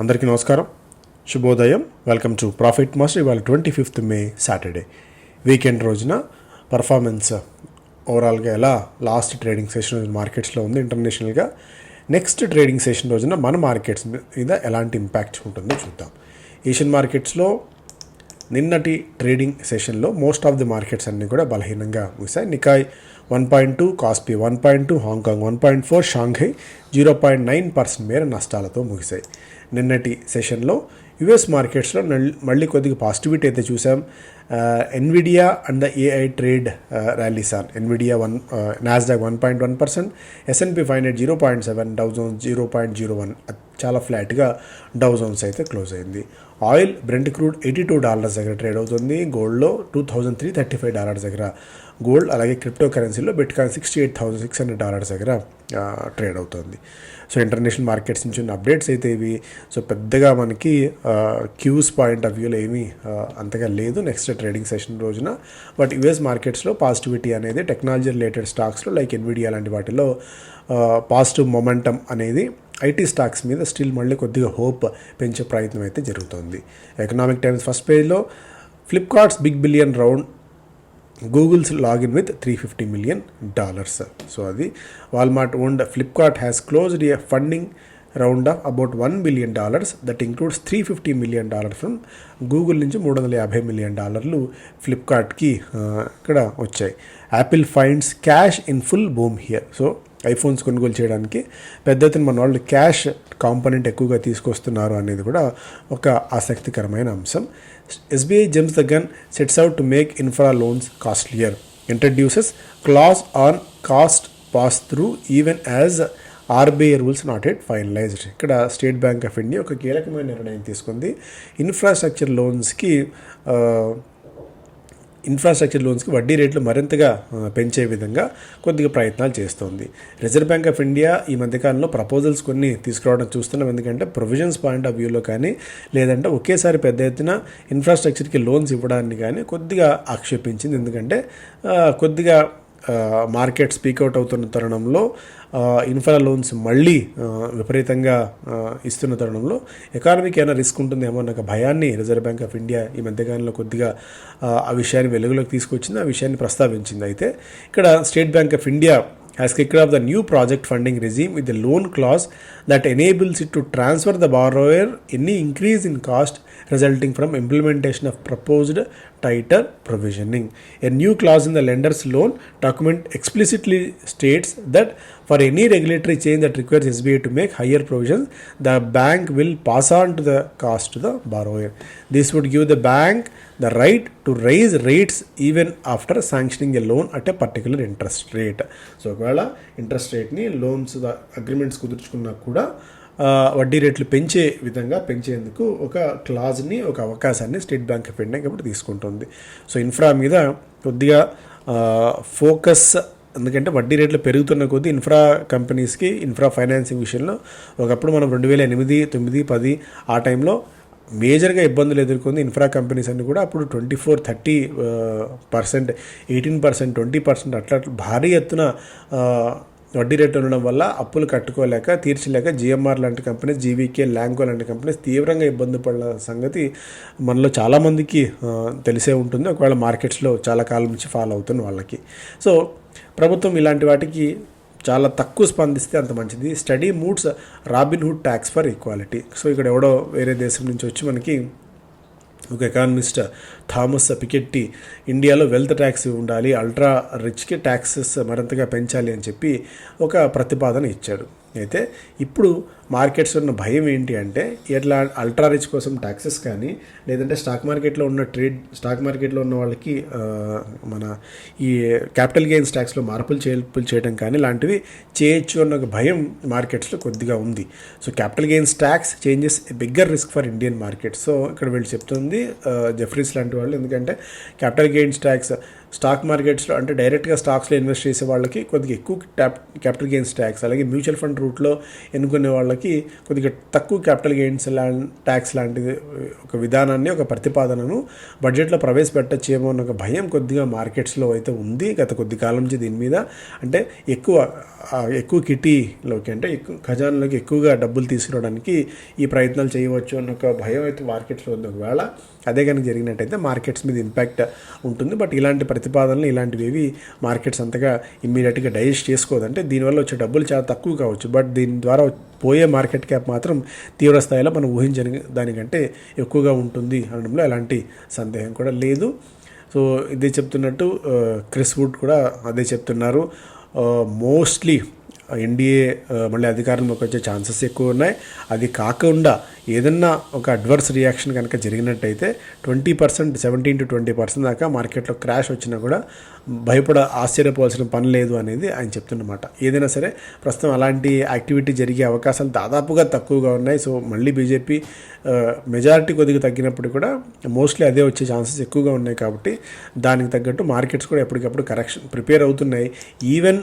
అందరికీ నమస్కారం. శుభోదయం. వెల్కమ్ టు ప్రాఫిట్ మాస్టర్ ఇవాళ twenty fifth May Saturday weekend రోజున పర్ఫార్మెన్స్ ఓవరాల్గా ఎలా లాస్ట్ ట్రేడింగ్ సెషన్ మార్కెట్స్లో ఉంది. ఇంటర్నేషనల్గా నెక్స్ట్ ట్రేడింగ్ సెషన్ రోజున మన మార్కెట్స్ మీద ఎలాంటి ఇంపాక్ట్ ఉంటుందో చూద్దాం. ఏషియన్ మార్కెట్స్లో నిన్నటి ట్రేడింగ్ సెషన్లో మోస్ట్ ఆఫ్ ది మార్కెట్స్ అన్నీ కూడా బలహీనంగా ముగిశాయి. Nikkei one point two Kospi one point two Hong Kong one point four Shanghai zero point nine percent మేర నష్టాలతో ముగిశాయి. నిన్నటి సెషన్లో యుఎస్ మార్కెట్స్లో మళ్ళీ కొద్దిగా పాజిటివిటీ అయితే చూసాం. Nvidia and the AI trade rallies on Nvidia one Nasdaq one point one percent S and P five hundred zero point seven thousand zero point zero one. చాలా ఫ్లాట్గా డౌ జోన్స్ అయితే close అయింది. Oil Brent crude eighty two dollars దగ్గర trade అవుతుంది. గోల్డ్లో two thousand three thirty five dollars దగ్గర gold అలాగే crypto కరెన్సీలో bitcoin sixty eight thousand six hundred dollars దగ్గర ట్రేడ్ అవుతుంది. సో ఇంటర్నేషనల్ మార్కెట్స్ నుంచి ఉన్న అప్డేట్స్ అయితే ఇవి. సో పెద్దగా మనకి క్యూస్ పాయింట్ ఆఫ్ వ్యూలో ఏమీ అంతగా లేదు నెక్స్ట్ ట్రేడింగ్ సెషన్ రోజున. బట్ యుఎస్ మార్కెట్స్లో పాజిటివిటీ అనేది టెక్నాలజీ రిలేటెడ్ స్టాక్స్లో లైక్ ఎన్విడియా లాంటి వాటిలో పాజిటివ్ మొమెంటం అనేది ఐటీ స్టాక్స్ మీద స్టిల్ మళ్ళీ కొద్దిగా హోప్ పెంచే ప్రయత్నం అయితే జరుగుతుంది. ఎకనామిక్ టైమ్స్ ఫస్ట్ పేజ్లో Flipkart's big billion round Google's login with three fifty million dollars so అది Walmart owned Flipkart has closed a funding round of about one billion dollars. That includes three fifty million dollars from Google నుంచి మూడు వందల యాభై million డాలర్లు ఫ్లిప్కార్ట్కి ఇక్కడ వచ్చాయి. Apple finds cash in full boom here so iPhones కొనుగోలు చేయడానికి పెద్ద ఎత్తున మన వాళ్ళు క్యాష్ కాంపోనెంట్ ఎక్కువగా తీసుకొస్తున్నారు అనేది కూడా ఒక ఆసక్తికరమైన అంశం. SBI jumps the gun sets out to make infra loans costlier introduces clause on cost pass through even as RBI rules not yet finalised ఇక్కడ స్టేట్ బ్యాంక్ ఆఫ్ ఇండియా ఒక కీలకమైన నిర్ణయం తీసుకుంది. ఇన్ఫ్రాస్ట్రక్చర్ లోన్స్కి ఇన్ఫ్రాస్ట్రక్చర్ లోన్స్కి వడ్డీ రేట్లు మరింతగా పెంచే విధంగా కొద్దిగా ప్రయత్నాలు చేస్తోంది. రిజర్వ్ బ్యాంక్ ఆఫ్ ఇండియా ఈ మధ్యకాలంలో ప్రపోజల్స్ కొన్ని తీసుకురావడం చూస్తున్నాం. ఎందుకంటే ప్రొవిజన్స్ పాయింట్ ఆఫ్ వ్యూలో కానీ లేదంటే ఒకేసారి పెద్ద ఎత్తున ఇన్ఫ్రాస్ట్రక్చర్కి లోన్స్ ఇవ్వడాన్ని కానీ కొద్దిగా ఆక్షేపించింది. ఎందుకంటే కొద్దిగా మార్కెట్ స్పీకౌట్ అవుతున్న తరుణంలో ఇన్ఫ్రా లోన్స్ మళ్ళీ విపరీతంగా ఇస్తున్న తరుణంలో ఎకానమీకి ఏమైనా రిస్క్ ఉంటుందేమో అన్న భయాన్ని రిజర్వ్ బ్యాంక్ ఆఫ్ ఇండియా ఈ మధ్యకాలంలో కొద్దిగా ఆ విషయాన్ని వెలుగులోకి తీసుకొచ్చింది ఆ విషయాన్ని ప్రస్తావించింది. అయితే ఇక్కడ State Bank of India has kicked off the new project funding regime with the loan clause that enables it to transfer the borrower any increase in cost resulting from implementation of proposed tighter provisioning. A new clause in the lender's loan document explicitly states that for any regulatory change that requires SBI to make higher provisions, the bank will pass on to the cost to the borrower. This would give the bank the right to raise rates even after sanctioning a loan at a particular interest rate. So ఒకవేళ interest రేట్ని loans agreements కుదుర్చుకున్నా కూడా వడ్డీ రేట్లు పెంచే విధంగా పెంచేందుకు ఒక క్లాజ్ని ఒక అవకాశాన్ని స్టేట్ బ్యాంక్ ఆఫ్ ఇండియా కాబట్టి తీసుకుంటుంది. సో ఇన్ఫ్రా మీద కొద్దిగా ఫోకస్ ఎందుకంటే వడ్డీ రేట్లు పెరుగుతున్న కొద్దీ ఇన్ఫ్రా కంపెనీస్కి ఇన్ఫ్రా ఫైనాన్సింగ్ విషయంలో ఒకప్పుడు మనం రెండు వేల ఎనిమిది తొమ్మిది పది ఆ టైంలో మేజర్గా ఇబ్బందులు ఎదుర్కొంది ఇన్ఫ్రా కంపెనీస్ అన్ని కూడా. అప్పుడు twenty four thirty percent eighteen percent twenty percent అట్లా భారీ ఎత్తున వడ్డీ రేట్లు ఉండడం వల్ల అప్పులు కట్టుకోలేక తీర్చలేక జిఎంఆర్ లాంటి కంపెనీస్ జీవీకే ల్యాంకో లాంటి కంపెనీస్ తీవ్రంగా ఇబ్బంది పడిన సంగతి మనలో చాలామందికి తెలిసే ఉంటుంది. ఒకవేళ మార్కెట్స్లో చాలా కాలం నుంచి ఫాలో అవుతున్న వాళ్ళకి. సో ప్రభుత్వం ఇలాంటి వాటికి చాలా తక్కువ స్పందిస్తే అంత మంచిది. Study moots Robin Hood tax for equality so ఇక్కడ ఎవడో వేరే దేశం నుంచి వచ్చి మనకి ఒక ఎకానమిస్ట్ థామస్ పికెట్టి ఇండియాలో వెల్త్ ట్యాక్స్ ఉండాలి అల్ట్రా రిచ్కి ట్యాక్సెస్ మరింతగా పెంచాలి అని చెప్పి ఒక ప్రతిపాదన ఇచ్చాడు. అయితే ఇప్పుడు మార్కెట్స్ ఉన్న భయం ఏంటి అంటే ఎట్లా అల్ట్రా రిచ్ కోసం ట్యాక్సెస్ కానీ లేదంటే స్టాక్ మార్కెట్లో ఉన్న ట్రేడ్ స్టాక్ మార్కెట్లో ఉన్న వాళ్ళకి మన ఈ క్యాపిటల్ గెయిన్స్ ట్యాక్స్లో మార్పులు చేర్పులు చేయడం కానీ లాంటివి చేయొచ్చు అన్న ఒక భయం మార్కెట్స్లో కొద్దిగా ఉంది. So capital gains tax changes bigger risk for Indian market so ఇక్కడ వీళ్ళు చెప్తుంది జెఫ్రీస్ లాంటి వాళ్ళు. ఎందుకంటే క్యాపిటల్ గెయిన్స్ ట్యాక్స్ స్టాక్ మార్కెట్స్లో అంటే డైరెక్ట్గా స్టాక్స్లో ఇన్వెస్ట్ చేసే వాళ్ళకి కొద్దిగా ఎక్కువ ట్యాప్ క్యాపిటల్ గెయిన్స్ ట్యాక్స్ అలాగే మ్యూచువల్ ఫండ్ రూట్లో ఎన్నుకునే వాళ్ళకి కొద్దిగా తక్కువ క్యాపిటల్ గెయిన్స్ లా ట్యాక్స్ లాంటిది ఒక విధానాన్ని ఒక ప్రతిపాదనను బడ్జెట్లో ప్రవేశపెట్టచ్చేమో అన్న ఒక భయం కొద్దిగా మార్కెట్స్లో అయితే ఉంది గత కొద్ది కాలం నుంచి దీని మీద. అంటే ఎక్కువ ఎక్కువ కిటీలోకి అంటే ఎక్కువ ఖజానాలోకి ఎక్కువగా డబ్బులు తీసుకురావడానికి ఈ ప్రయత్నాలు చేయవచ్చు అన్న ఒక భయం అయితే మార్కెట్స్లో ఉంది. ఒకవేళ అదే కనుక జరిగినట్టయితే మార్కెట్స్ మీద ఇంపాక్ట్ ఉంటుంది. బట్ ఇలాంటి ప్రతిపాదనలు ఇలాంటివి ఏవి మార్కెట్స్ అంతగా ఇమ్మీడియట్గా డైజెస్ట్ చేసుకోదు అంటే దీనివల్ల వచ్చే డబ్బులు చాలా తక్కువ కావచ్చు. బట్ దీని ద్వారా పోయే మార్కెట్ క్యాప్ మాత్రం తీవ్ర స్థాయిలో మనం ఊహించని దానికంటే ఎక్కువగా ఉంటుంది అనడంలో ఎలాంటి సందేహం కూడా లేదు. సో ఇదే చెప్తున్నట్టు క్రిస్ వుడ్ కూడా అదే చెప్తున్నారు. మోస్ట్లీ ఎన్డీఏ మళ్ళీ అధికారంలోకి వచ్చే ఛాన్సెస్ ఎక్కువ ఉన్నాయి. అది కాకుండా ఏదన్నా ఒక అడ్వర్స్ రియాక్షన్ కనుక జరిగినట్టయితే twenty percent seventeen to twenty percent దాకా మార్కెట్లో క్రాష్ వచ్చినా కూడా భయపడ ఆశ్చర్యపోవాల్సిన పని లేదు అనేది ఆయన చెప్తున్నమాట. ఏదైనా సరే ప్రస్తుతం అలాంటి యాక్టివిటీ జరిగే అవకాశాలు దాదాపుగా తక్కువగా ఉన్నాయి. సో మళ్ళీ బీజేపీ మెజారిటీ కొద్దిగా తగ్గినప్పుడు కూడా మోస్ట్లీ అదే వచ్చే ఛాన్సెస్ ఎక్కువగా ఉన్నాయి కాబట్టి దానికి తగ్గట్టు మార్కెట్స్ కూడా ఎప్పటికప్పుడు కరెక్షన్ ప్రిపేర్ అవుతున్నాయి. ఈవెన్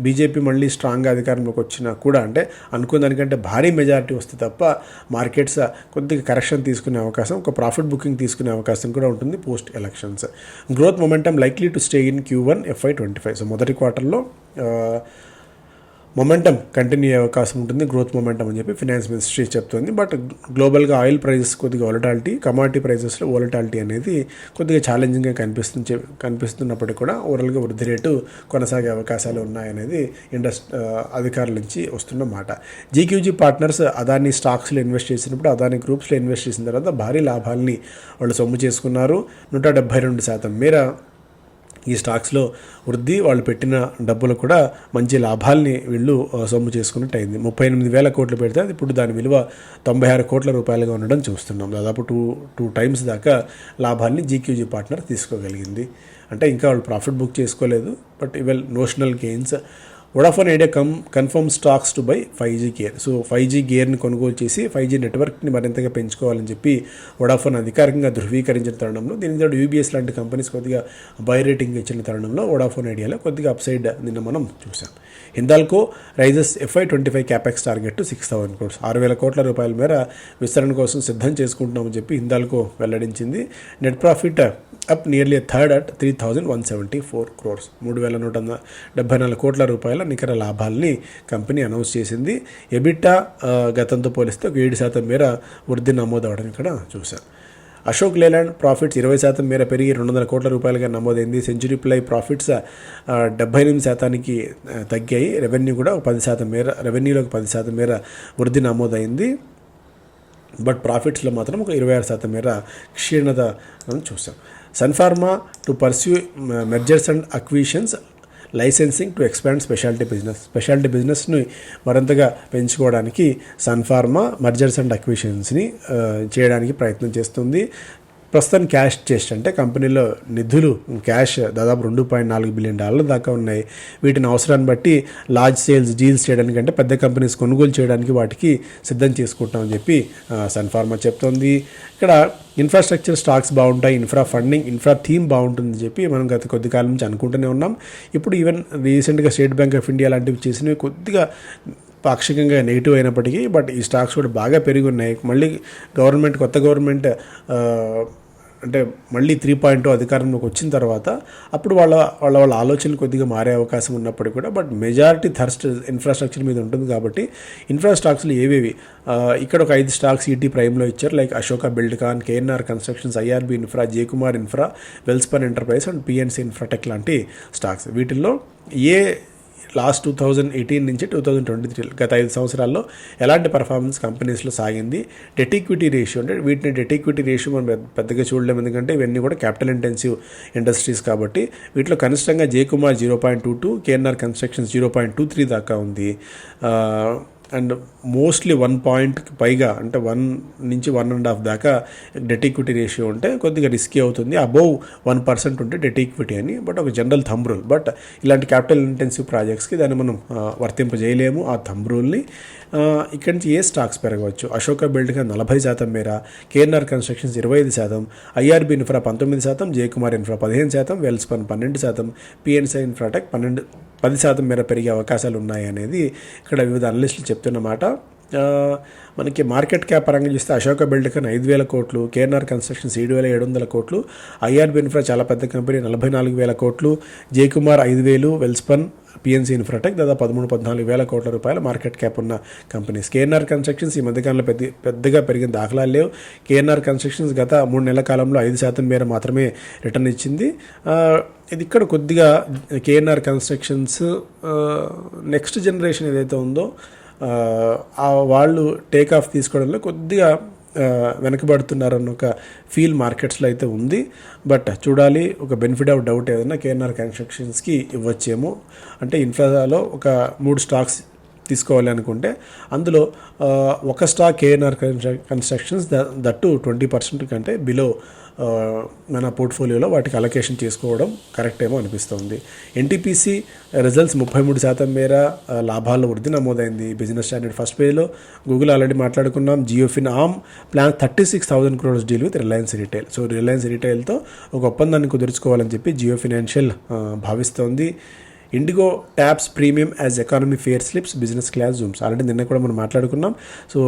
బీజేపీ మళ్ళీ స్ట్రాంగ్గా అధికారంలోకి వచ్చినా కూడా అంటే అనుకున్న దానికంటే భారీ మెజారిటీ వస్తే తప్ప మార్కెట్స్ కొద్దిగా కరెక్షన్ తీసుకునే అవకాశం ఒక ప్రాఫిట్ బుకింగ్ తీసుకునే అవకాశం కూడా ఉంటుంది post elections. Growth momentum likely to stay in Q one FY twenty five. So మొదటి క్వార్టర్లో మొమెంటం కంటిన్యూ అయ్యే అవకాశం ఉంటుంది గ్రోత్ మొమెంటం అని చెప్పి ఫినాన్స్ మినిస్ట్రీ చెప్తుంది. బట్ గ్లోబల్గా ఆయిల్ ప్రైజెస్ కొద్దిగా వాలటాలిటీ కమాడిటీ ప్రైజెస్లో వాలటాలిటీ అనేది కొద్దిగా ఛాలెంజింగ్గా కనిపిస్తుంది కనిపిస్తున్నప్పటికీ కూడా ఓవరాల్గా వృద్ధి రేటు కొనసాగే అవకాశాలు ఉన్నాయనేది ఇండస్ uh, అధికారుల నుంచి వస్తున్న మాట. జీక్యూజీ పార్ట్నర్స్ అదాని స్టాక్స్లో ఇన్వెస్ట్ చేసినప్పుడు అదాని గ్రూప్స్లో ఇన్వెస్ట్ చేసిన తర్వాత భారీ లాభాల్ని వాళ్ళు సొమ్ము చేసుకున్నారు. నూట డెబ్బై రెండు శాతం మేర ఈ స్టాక్స్లో వృద్ధి వాళ్ళు పెట్టిన డబ్బులు కూడా మంచి లాభాల్ని వీళ్ళు సొమ్ము చేసుకున్నట్టు అయింది ముప్పై ఎనిమిది వేల కోట్లు పెడితే అది ఇప్పుడు దాని విలువ తొంభై ఆరు కోట్ల రూపాయలుగా ఉండడం చూస్తున్నాం. దాదాపు టూ టూ టైమ్స్ దాకా లాభాల్ని జీక్యూజీ పార్ట్నర్ తీసుకోగలిగింది. అంటే ఇంకా వాళ్ళు ప్రాఫిట్ బుక్ చేసుకోలేదు but ఇవెల్ notional gains Vodafone Idea come confirm stocks to buy five G gear so five G గేర్ని కొనుగోలు చేసి ఫైవ్ జీ నెట్వర్క్ని మరింతగా పెంచుకోవాలని చెప్పి వొడాఫోన్ అధికారికంగా ధృవీకరించిన తరుణంలో దీని తోడు యూబీఎస్ లాంటి కంపెనీస్ కొద్దిగా బై రేటింగ్ ఇచ్చిన తరుణంలో వొడాఫోన్ ఐడియాలో కొద్దిగా అప్సైడ్ నిన్న మనం చూసాం Hindalco raises FY twenty five capex target six thousand crores. ఆరు వేల కోట్ల రూపాయల మేర విస్తరణ కోసం సిద్ధం చేసుకుంటున్నామని చెప్పి హిందాల్కో వెల్లడించింది. Net profit up nearly third at three thousand one seventy four crores. మూడు వేల నూట డెబ్బై నాలుగు కోట్ల రూపాయల నికర లాభాల్ని కంపెనీ అనౌన్స్ చేసింది. ఎబిటా గతంతో పోలిస్తే ఒక ఏడు శాతం మేర వృద్ధి నమోదవడం ఇక్కడ చూశాను అశోక్ లేలాండ్ ప్రాఫిట్స్ ఇరవై శాతం మేర పెరిగి రెండు వందల కోట్ల రూపాయలుగా నమోదైంది. సెంచరీ ప్లై ప్రాఫిట్స్ డెబ్బై ఎనిమిది శాతానికి తగ్గాయి. రెవెన్యూ కూడా ఒక పది శాతం మేర రెవెన్యూలో ఒక పది శాతం మేర వృద్ధి నమోదైంది. బట్ ప్రాఫిట్స్లో మాత్రం ఒక ఇరవై ఆరు శాతం మేర క్షీణత మనం చూసాం. Sun Pharma to pursue mergers and acquisitions licensing to expand speciality business speciality బిజినెస్ని మరింతగా పెంచుకోవడానికి సన్ఫార్మా మర్జర్స్ అండ్ అక్విషన్స్ని చేయడానికి ప్రయత్నం చేస్తుంది. ప్రస్తుతం క్యాష్ చెస్ట్ అంటే కంపెనీలో నిధులు క్యాష్ దాదాపు రెండు పాయింట్ నాలుగు బిలియన్ డాలర్ల దాకా ఉన్నాయి. వీటిని అవసరాన్ని బట్టి లార్జ్ సేల్స్ డీల్స్ చేయడానికి అంటే పెద్ద కంపెనీస్ కొనుగోలు చేయడానికి వాటికి సిద్ధం చేసుకుంటామని చెప్పి సన్ఫార్మా చెప్తోంది. ఇక్కడ ఇన్ఫ్రాస్ట్రక్చర్ స్టాక్స్ బాగుంటాయి ఇన్ఫ్రా ఫండింగ్ ఇన్ఫ్రా థీమ్ బాగుంటుందని చెప్పి మనం గత కొద్ది కాలం నుంచి అనుకుంటూనే ఉన్నాం. ఇప్పుడు ఈవెన్ రీసెంట్గా స్టేట్ బ్యాంక్ ఆఫ్ ఇండియా లాంటివి చేసినవి కొద్దిగా పాక్షికంగా నెగిటివ్ అయినప్పటికీ బట్ ఈ స్టాక్స్ కూడా బాగా పెరిగి ఉన్నాయి. మళ్ళీ గవర్నమెంట్ కొత్త గవర్నమెంట్ అంటే మళ్ళీ త్రీ పాయింట్ అధికారంలోకి వచ్చిన తర్వాత అప్పుడు వాళ్ళ వాళ్ళ వాళ్ళ ఆలోచనలు కొద్దిగా మారే అవకాశం ఉన్నప్పటికీ కూడా బట్ మెజారిటీ థర్స్ట్ ఇన్ఫ్రాస్ట్రక్చర్ మీద ఉంటుంది కాబట్టి ఇన్ఫ్రా స్టాక్స్లు ఏవేవి? ఇక్కడ ఒక ఐదు స్టాక్స్ ఈటీ ప్రైమ్లో ఇచ్చారు like Ashoka Buildcon KNR Constructions IRB Infra J Kumar Infra Welspun Enterprise and PNC Infratech లాంటి స్టాక్స్ వీటిల్లో ఏ లాస్ట్ టూ థౌజండ్ ఎయిటీన్ నుంచి టూ థౌజండ్ ట్వంటీ త్రీ గత ఐదు సంవత్సరాల్లో ఎలాంటి పర్ఫార్మెన్స్ కంపెనీస్లో సాగింది? డెట్ ఈక్విటీ రేషియో అంటే వీటిని డెట్ ఈక్విటీ రేషియో మనం పెద్ద- పెద్దగా చూడలేము. ఎందుకంటే ఇవన్నీ కూడా క్యాపిటల్ ఇంటెన్సివ్ ఇండస్ట్రీస్ కాబట్టి వీటిలో కనిష్టంగా J Kumar zero point two two KNR Constructions zero point two three దాకా ఉంది. అండ్ మోస్ట్లీ వన్ పాయింట్కి పైగా అంటే వన్ నుంచి వన్ అండ్ హాఫ్ దాకా డెట్ ఈక్విటీ రేషియో ఉంటే కొద్దిగా రిస్కీ అవుతుంది. అబౌవ్ వన్ పర్సెంట్ ఉంటే డెట్ ఈక్విటీ అని బట్ ఒక జనరల్ థంబ్ రూల్ బట్ ఇలాంటి క్యాపిటల్ ఇంటెన్సివ్ ప్రాజెక్ట్స్కి దాన్ని మనం వర్తింపజేయలేము. ఆ థంబ్ రూల్ని ఇక్కడి నుంచి ఏ స్టాక్స్ పెరగవచ్చు? అశోక బిల్డ్గా నలభై శాతం మేర కేఎన్ఆర్ కన్స్ట్రక్షన్స్ ఇరవై ఐదు శాతం ఐఆర్బి ఇన్ఫ్రా పంతొమ్మిది శాతం జయకుమార్ ఇన్ఫ్రా పదిహేను శాతం వెల్స్పన్ పన్నెండు శాతం పిఎన్సీ ఇన్ఫ్రాటెక్ పన్నెండు పది శాతం మేర పెరిగే అవకాశాలు ఉన్నాయి అనేది ఇక్కడ వివిధ అనలిస్టులు చెప్తున్నమాట మనకి మార్కెట్ క్యాప్ పరంగా చూస్తే అశోక బిల్డ్కన్ ఐదు వేల కోట్లు కేఎన్ఆర్ కన్స్ట్రక్షన్స్ ఏడు వేల ఏడు వందల కోట్లు ఐఆర్బి ఇన్ఫ్రా చాలా పెద్ద కంపెనీ నలభై నాలుగు వేల కోట్లు జయకుమార్ ఐదు వేలు వెల్స్పన్ పిఎన్సీ ఇన్ఫ్రాటెక్ దాదాపు పదమూడు పద్నాలుగు వేల కోట్ల రూపాయల మార్కెట్ క్యాప్ ఉన్న కంపెనీస్ కేఎన్ఆర్ కన్స్ట్రక్షన్స్ ఈ మధ్యకాలంలో పెద్ద పెద్దగా పెరిగిన దాఖలాలు లేవు. కేఎన్ఆర్ కన్స్ట్రక్షన్స్ గత మూడు నెలల కాలంలో ఐదు శాతం మేర మాత్రమే రిటర్న్ ఇచ్చింది. ఇది ఇక్కడ కొద్దిగా కేఎన్ఆర్ కన్స్ట్రక్షన్స్ నెక్స్ట్ జనరేషన్ ఏదైతే ఉందో వాళ్ళు టేక్ ఆఫ్ తీసుకోవడంలో కొద్దిగా వెనకబడుతున్నారన్న ఒక ఫీల్ మార్కెట్స్లో అయితే ఉంది. బట్ చూడాలి ఒక బెనిఫిట్ ఆఫ్ డౌట్ ఏదైనా కేఎన్ఆర్ కన్స్ట్రక్షన్స్కి ఇవ్వచ్చేమో. అంటే ఇన్ఫ్రాలో ఒక మూడు స్టాక్స్ తీసుకోవాలి అనుకుంటే అందులో ఒక stock KNR Constructions that twenty percent కంటే బిలో మన పోర్ట్ఫోలియోలో వాటికి అలొకేషన్ చేసుకోవడం కరెక్ట్ ఏమో అనిపిస్తుంది. ఎన్టీపీసీ రిజల్ట్స్ ముప్పై మూడు శాతం మేర లాభాల్లో వృద్ధి నమోదైంది. బిజినెస్ స్టాండర్డ్ ఫస్ట్ పేజ్లో గూగుల్ ఆల్రెడీ మాట్లాడుకున్నాం. JioFin arm plan thirty six thousand crores deal with Reliance Retail so Reliance రిటైల్తో ఒక ఒప్పందాన్ని కుదుర్చుకోవాలని చెప్పి జియో ఫినాన్షియల్ భావిస్తోంది. IndiGo taps premium as economy fare slips business class zooms already నిన్న కూడా మనం మాట్లాడుకున్నాం. సో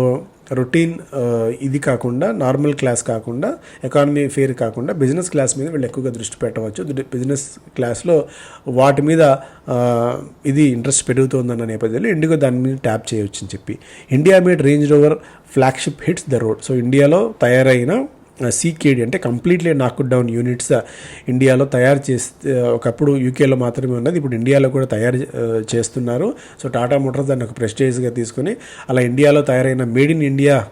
రొటీన్ uh, ఇది కాకుండా నార్మల్ క్లాస్ కాకుండా ఎకానమీ ఫేర్ కాకుండా బిజినెస్ క్లాస్ మీద వీళ్ళు ఎక్కువగా దృష్టి పెట్టవచ్చు. బిజినెస్ క్లాస్లో వాటి మీద uh, ఇది ఇంట్రెస్ట్ పెరుగుతోందన్న నేపథ్యంలో ఇండిగో దాని మీద ట్యాప్ చేయవచ్చు అని చెప్పి India made Range Rover flagship hits the road so ఇండియాలో తయారైన సీకేడి అంటే కంప్లీట్లీ నాక్ డౌన్ యూనిట్స్ ఇండియాలో తయారు చేస్తే ఒకప్పుడు యూకేలో మాత్రమే ఉన్నది. ఇప్పుడు ఇండియాలో కూడా తయారు చేస్తున్నారు. సో టాటా మోటార్స్ దాన్ని ఒక ప్రెస్టేజ్గా తీసుకొని అలా ఇండియాలో తయారైన మేడ్ ఇన్ ఇండియా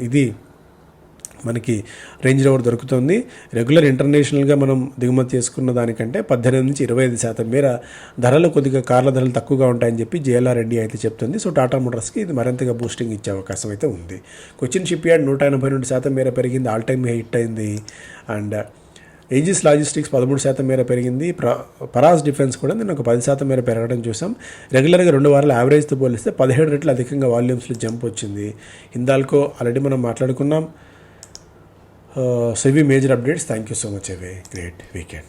ఇది మనకి రేంజ్ రోవర్ దొరుకుతుంది. రెగ్యులర్ ఇంటర్నేషనల్గా మనం దిగుమతి చేసుకున్న దానికంటే పద్దెనిమిది నుంచి ఇరవై ఐదు శాతం మేర ధరలు కొద్దిగా కార్ల ధరలు తక్కువగా ఉంటాయని చెప్పి జేఎల్ఆర్ రెడ్డి అయితే చెప్తుంది. సో టాటా మోటార్స్కి ఇది మరింతగా బూస్టింగ్ ఇచ్చే అవకాశం అయితే ఉంది. కొచ్చిన్ షిప్ యార్డ్ నూట ఎనభై రెండు శాతం మేర పెరిగింది. ఆల్ టైమ్ హిట్ అయింది. అండ్ ఏజిస్ లాజిస్టిక్స్ పదమూడు శాతం మేర పెరిగింది. పరాస్ డిఫెన్స్ కూడా నేను ఒక పది శాతం మేర పెరగడం చూసాం. రెగ్యులర్గా రెండు వారాల యావరేజ్తో పోలిస్తే పదిహేడు రెట్లు అధికంగా వాల్యూమ్స్లో జంప్ వచ్చింది. హిందాల్కో ఆల్రెడీ మనం మాట్లాడుకున్నాం. సో ఇవి major updates thank you so much have a great weekend